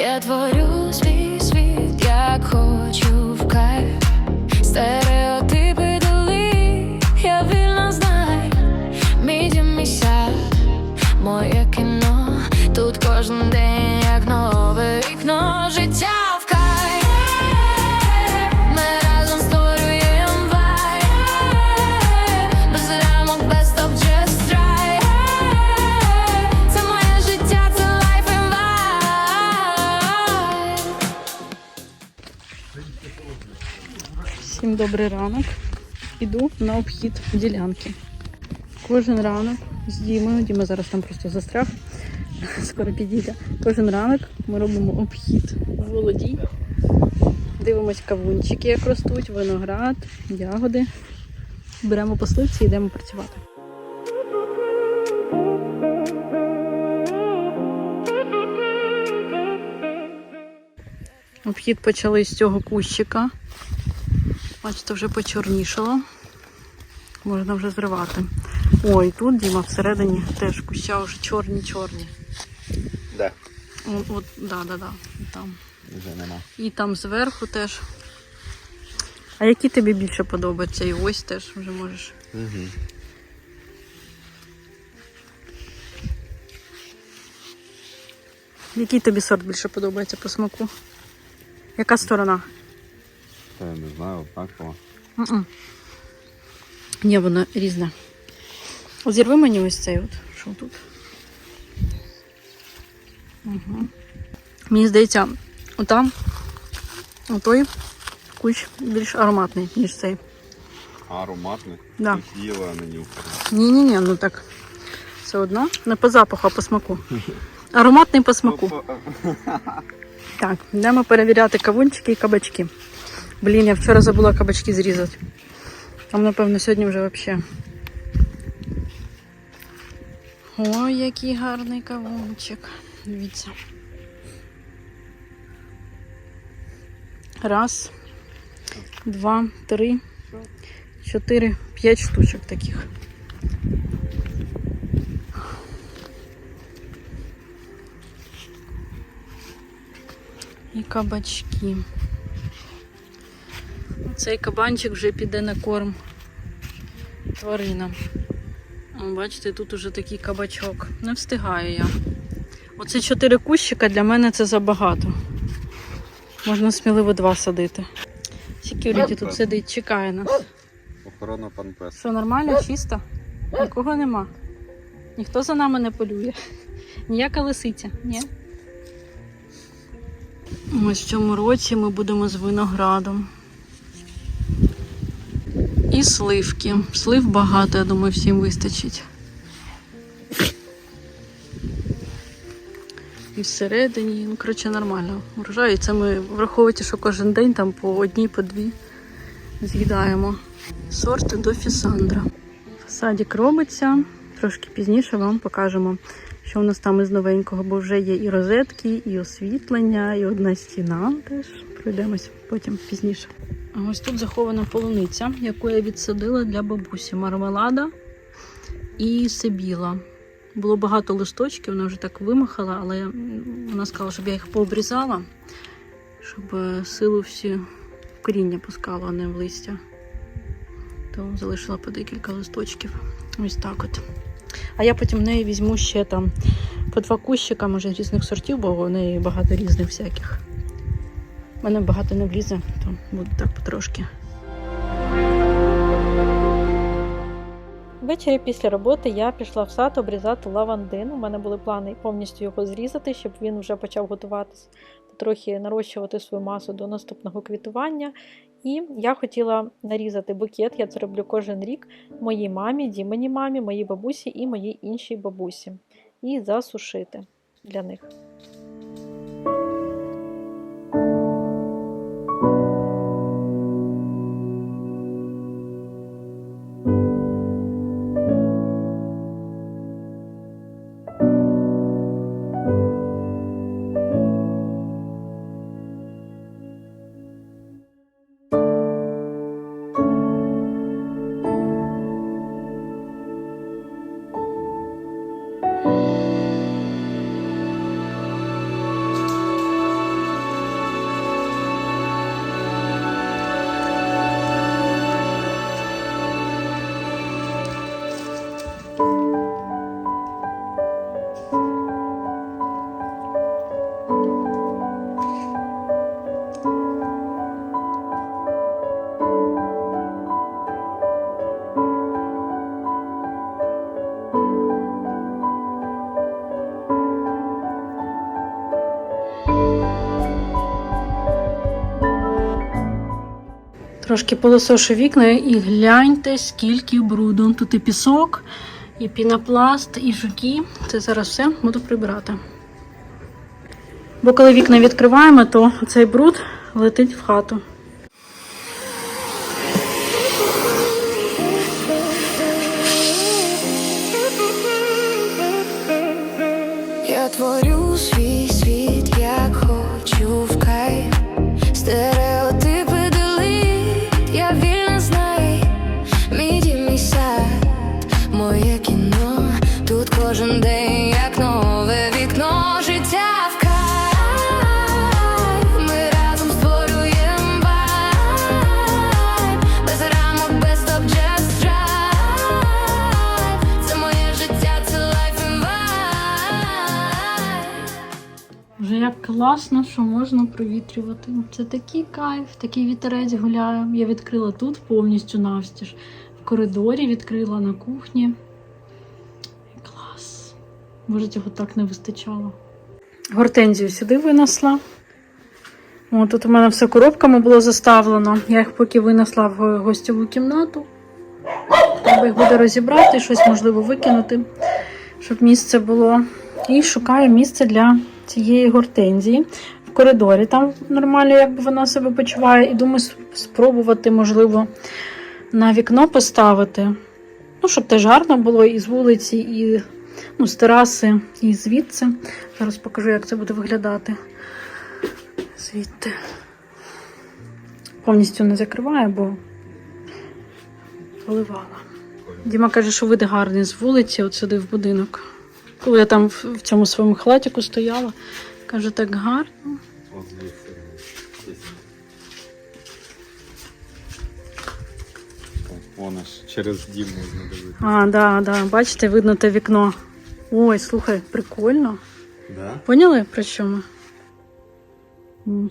Я творю свій світ, як хочу Добрий ранок. Іду на обхід ділянки. Кожен ранок з Дімою, Діма зараз там просто застряг, скоро підійде. Кожен ранок ми робимо обхід володій. Дивимось кавунчики, як ростуть, виноград, ягоди. Беремо по сливці і йдемо працювати. Обхід почали з цього кущика. Бачите, вже почорнішало. Можна вже зривати. Ой, тут Діма всередині теж куща вже чорні-чорні. Де? От, от, да, да, да. Там. Вже нема. І там зверху теж. А які тобі більше подобаються? І ось теж вже можеш. Угу. Який тобі сорт більше подобається по смаку? Яка сторона? Та я не знаю, однаково. М-м. Ні, воно різне. Зірви мені ось цей от. Що тут? Угу. Мені здається, отам, отой кущ більш ароматний, ніж цей. Ароматний. Да. Ти їла, а не нюхала. Ні-ні-ні, ну так. Все одно. Не по запаху, а по смаку. Ароматний по смаку. Так, йдемо перевіряти кавунчики і кабачки. Блін, я вчора забула кабачки зрізати. Там, напевно, сьогодні вже взагалі. Ой, який гарний кавунчик. Дивіться. Раз, два, три, чотири, п'ять штучок таких. І кабачки. Цей кабанчик вже піде на корм тваринам. Бачите, тут уже такий кабачок. Не встигаю я. Оце чотири кущика для мене це забагато. Можна сміливо два садити. Секюріті тут сидить, чекає нас. Охорона пан пес. Що нормально, чисто? Нікого нема. Ніхто за нами не полює. Ніяка лисиця, ні? Ось в цьому році ми будемо з виноградом. І сливки. Слив багато, я думаю, всім вистачить. І всередині, ну, коротше, нормально. Врожай. І це ми враховуйте, що кожен день там по одній, по дві з'їдаємо. Сорт до Фісандра. Садик робиться. Трошки пізніше вам покажемо, що у нас там із новенького, бо вже є і розетки, і освітлення, і одна стіна. Теж пройдемось потім пізніше. Ось тут захована полуниця, яку я відсадила для бабусі. Мармелада і сибіла. Було багато листочків, вона вже так вимахала, але вона сказала, щоб я їх пообрізала, щоб силу всі в коріння пускала, а не в листя то залишила по декілька листочків. Ось так от. А я потім в неї візьму ще там по два кущика, може, різних сортів, бо в неї багато різних всяких. У мене багато не влізе, то буде так потрошки. Ввечері після роботи я пішла в сад обрізати лавандин. У мене були плани повністю його зрізати, щоб він вже почав готуватись, потрохи нарощувати свою масу до наступного квітування. І я хотіла нарізати букет, я це роблю кожен рік моїй мамі, Дімені мамі, моїй бабусі і моїй іншій бабусі. І засушити для них. Трошки полосошу вікна і гляньте, скільки бруду. Тут і пісок, і пінопласт, і жуки. Це зараз все буду прибирати. Бо коли вікна відкриваємо, то цей бруд летить в хату. Класно, що можна провітрювати. Це такий кайф, такий вітерець гуляє. Я відкрила тут повністю навстіж. В коридорі відкрила на кухні. Клас. Може, цього так не вистачало. Гортензію сюди винесла. О, тут у мене все коробками було заставлено. Я їх поки винесла в гостьову кімнату. Треба їх буде розібрати, щось можливо викинути, щоб місце було. І шукаю місце для цієї гортензії в коридорі. Там нормально, якби вона себе почуває. І думаю, спробувати, можливо, на вікно поставити. Ну, щоб теж гарно було і з вулиці, і ну, з тераси, і звідси. Зараз покажу, як це буде виглядати. Звідти. Повністю не закриваю, бо поливала. Діма каже, що вид гарний з вулиці, от сюди в будинок. Коли я там в цьому своєму халатику стояла, каже, так гарно. От звідси. Десь. О, Вон аж через дім можна дивитися. А, да, да, бачите, видно те вікно. Ой, слухай, прикольно. Да? Поняли про що ми?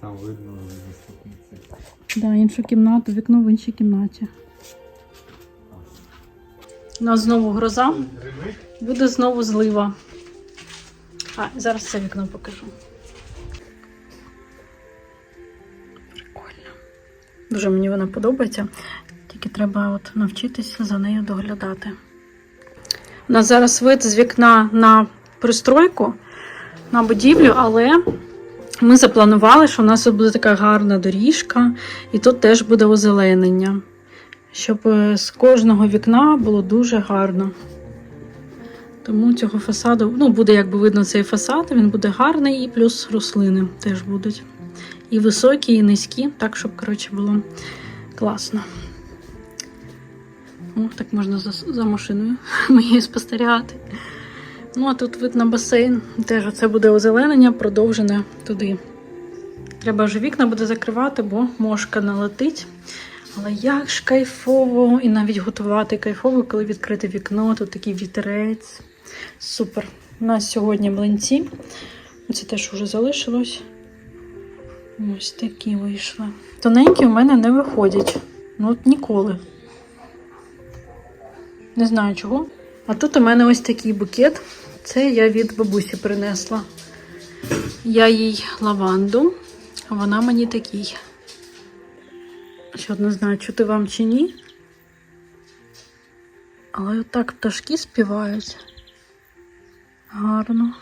Там видно заступниці. Да, іншу кімнату, вікно в іншій кімнаті. У нас знову гроза. Буде знову злива. А, зараз це вікно покажу. Прикольно. Дуже мені вона подобається. Тільки треба от навчитися за нею доглядати. У нас зараз вид з вікна на пристройку, на будівлю, але ми запланували, що у нас тут буде така гарна доріжка, і тут теж буде озеленення. Щоб е, з кожного вікна було дуже гарно. Тому цього фасаду, ну, буде якби видно цей фасад, він буде гарний, і плюс рослини теж будуть. І високі, і низькі, так, щоб, коротше, було класно. О, так можна за, за машиною моєю спостерігати. Ну, а тут вид на басейн. Теж це буде озеленення, продовжене туди. Треба вже вікна буде закривати, бо мошка налетить. Але як ж кайфово, і навіть готувати кайфово, коли відкрите вікно, тут такий вітерець. Супер. У нас сьогодні млинці. Це теж вже залишилось. Ось такі вийшли. Тоненькі у мене не виходять. Ну от ніколи. Не знаю чого. А тут у мене ось такий букет. Це я від бабусі принесла. Я їй лаванду, а вона мені такий. Ще не знаю, чути вам чи ні. Але отак пташки співають. Гарно.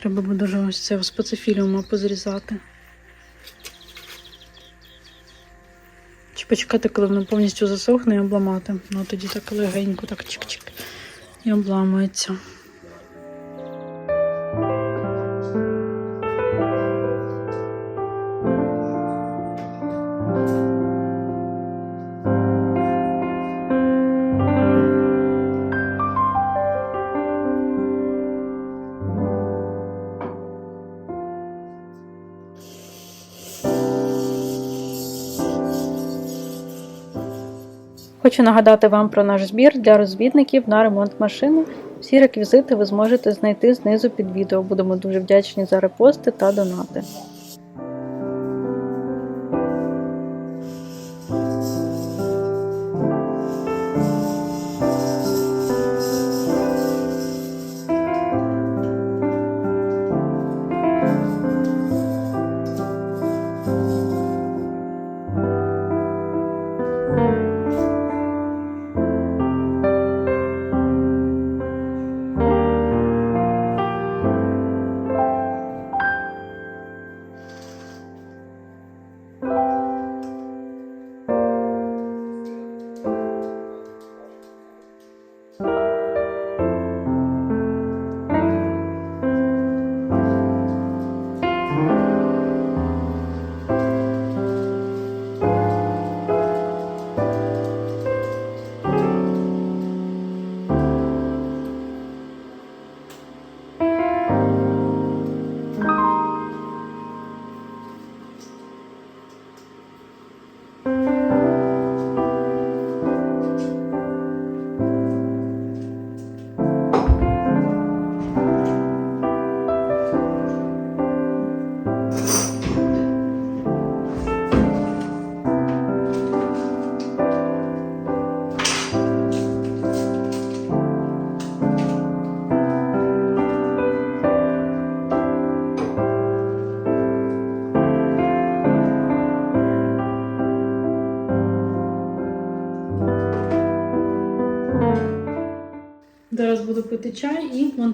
Треба буде дуже ось це специфіліума позрізати. Чи почекати, коли воно повністю засохне і обламати. Ну тоді так легенько, так чик-чик. І обламується. Хочу нагадати вам про наш збір для розвідників на ремонт машини. Всі реквізити ви зможете знайти знизу під відео. Будемо дуже вдячні за репости та донати.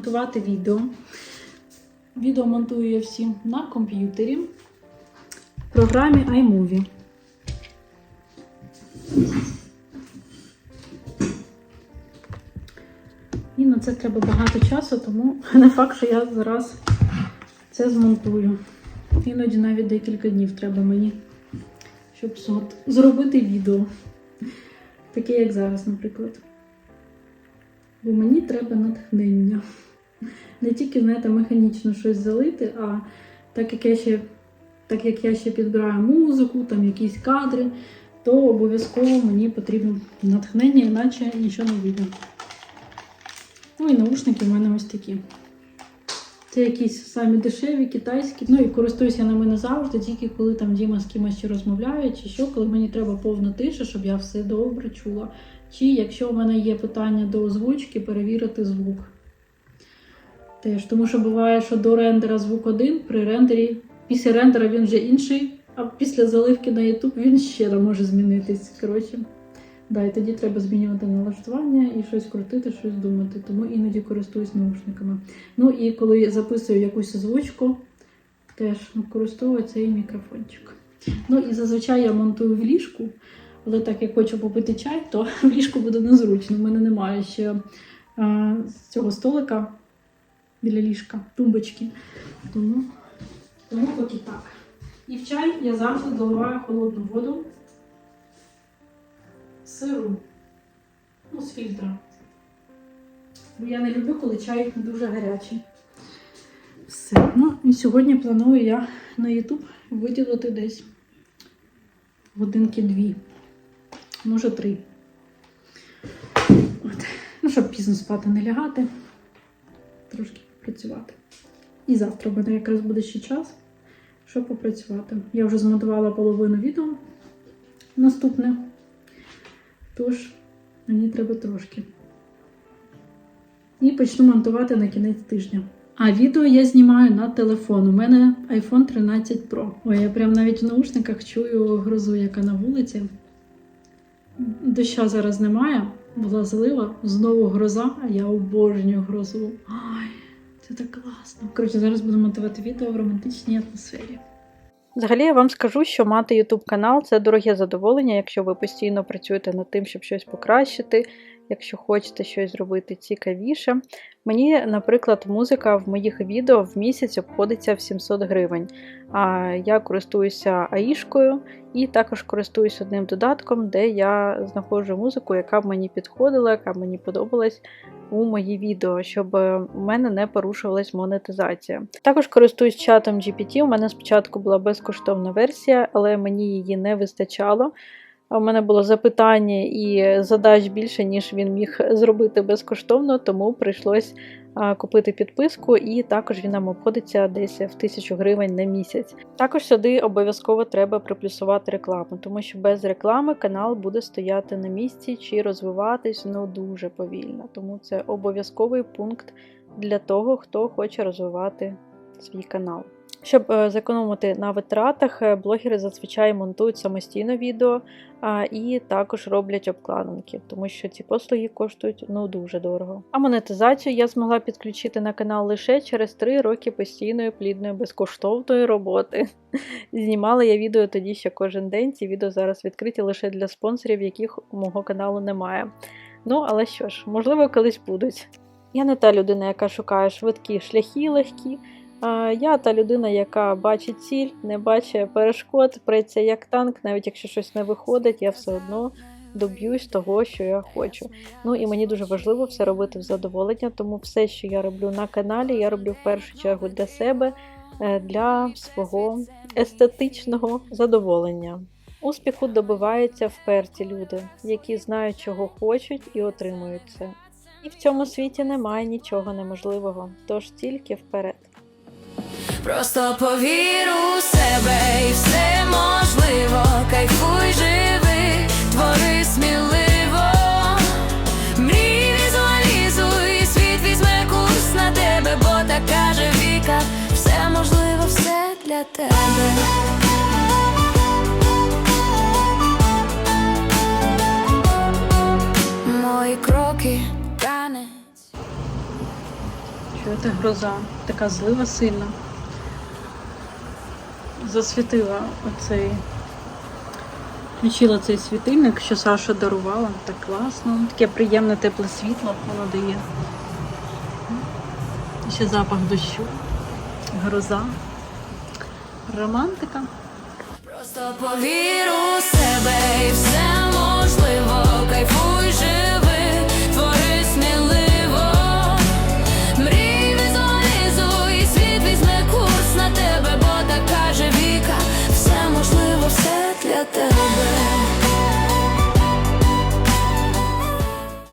Монтувати відео. Відео монтую я всі на комп'ютері в програмі iMovie. І на це треба багато часу, тому не факт, що я зараз це змонтую. Іноді навіть декілька днів треба мені, щоб зробити відео. Таке, як зараз, наприклад. Бо мені треба натхнення. Не тільки, знаєте, механічно щось залити, а так як я ще, так як я ще підбираю музику, там якісь кадри, то обов'язково мені потрібно натхнення, іначе нічого не вийде. Ну і наушники в мене ось такі. Це якісь самі дешеві, китайські. Ну і користуюся ними не завжди, тільки коли там Діма з кимось розмовляє, чи що, коли мені треба повна тиша, щоб я все добре чула. Чи якщо у мене є питання до озвучки, перевірити звук. Теж, тому що буває, що до рендера звук один, при рендері, після рендера він вже інший, а після заливки на YouTube він ще може змінитись. Коротше, да, і тоді треба змінювати налаштування і щось крутити, щось думати. Тому іноді користуюсь наушниками. Ну і коли я записую якусь озвучку, теж використовую цей мікрофончик. Ну і зазвичай я монтую в ліжку. Але так як хочу попити чай, то в ліжку буде незручно. У мене немає ще а, цього столика біля ліжка, тумбочки. Тому, тому поки так. І в чай я завжди доливаю холодну воду сиру, ну, з фільтра. Бо я не люблю, коли чай дуже гарячий. Все. Ну і сьогодні планую я на YouTube виділити десь годинки дві може три. От. Ну, щоб пізно спати не лягати, трошки попрацювати. І завтра в мене якраз буде ще час, щоб попрацювати. Я вже змонтувала половину відео наступне. Тож, мені треба трошки. І почну монтувати на кінець тижня. А відео я знімаю на телефон. У мене iPhone 13 Pro. Ой, я прям навіть в наушниках чую грозу, яка на вулиці. Доща зараз немає, була злива, знову гроза, а я обожнюю грозу. Ай, це так класно. Коротше, зараз буду монтувати відео в романтичній атмосфері. Взагалі я вам скажу, що мати YouTube канал це дороге задоволення, якщо ви постійно працюєте над тим, щоб щось покращити, якщо хочете щось зробити цікавіше. Мені, наприклад, музика в моїх відео в місяць обходиться в 700 гривень. А я користуюся аїшкою і також користуюсь одним додатком, де я знаходжу музику, яка мені підходила, яка мені подобалась у мої відео, щоб у мене не порушувалась монетизація. Також користуюсь чатом GPT. У мене спочатку була безкоштовна версія, але мені її не вистачало. У мене було запитання і задач більше, ніж він міг зробити безкоштовно, тому прийшлось купити підписку, і також він нам обходиться десь в тисячу гривень на місяць. Також сюди обов'язково треба приплюсувати рекламу, тому що без реклами канал буде стояти на місці чи розвиватись ну дуже повільно. Тому це обов'язковий пункт для того, хто хоче розвивати свій канал. Щоб е, зекономити на витратах, е, блогери зазвичай монтують самостійно відео і також роблять обкладинки, тому що ці послуги коштують ну дуже дорого. А монетизацію я змогла підключити на канал лише через 3 роки постійної плідної безкоштовної роботи. Знімала я відео тоді ще кожен день. Ці відео зараз відкриті лише для спонсорів, яких у мого каналу немає. Ну, але що ж, можливо, колись будуть. Я не та людина, яка шукає швидкі шляхи легкі. Я та людина, яка бачить ціль, не бачить перешкод, преться як танк, навіть якщо щось не виходить, я все одно доб'юсь того, що я хочу. Ну і мені дуже важливо все робити в задоволення, тому все, що я роблю на каналі, я роблю в першу чергу для себе, е, для свого естетичного задоволення. Успіху добиваються вперті люди, які знають, чого хочуть і отримують це. І в цьому світі немає нічого неможливого, тож тільки вперед. Просто повір у себе і все можливо. Кайфуй, живи, твори сміливо. Мрій, візуалізуй, світ візьме курс на тебе, бо так каже Віка, все можливо, все для тебе. Мої кроки танець. Чуєте, гроза, така злива сильна. Засвітила оцей. Включила цей світильник, що Саша дарувала. Так класно. Таке приємне тепле світло воно дає. Ще запах дощу, гроза, романтика. Просто повір у себе і все можливо, кайфуй, живи.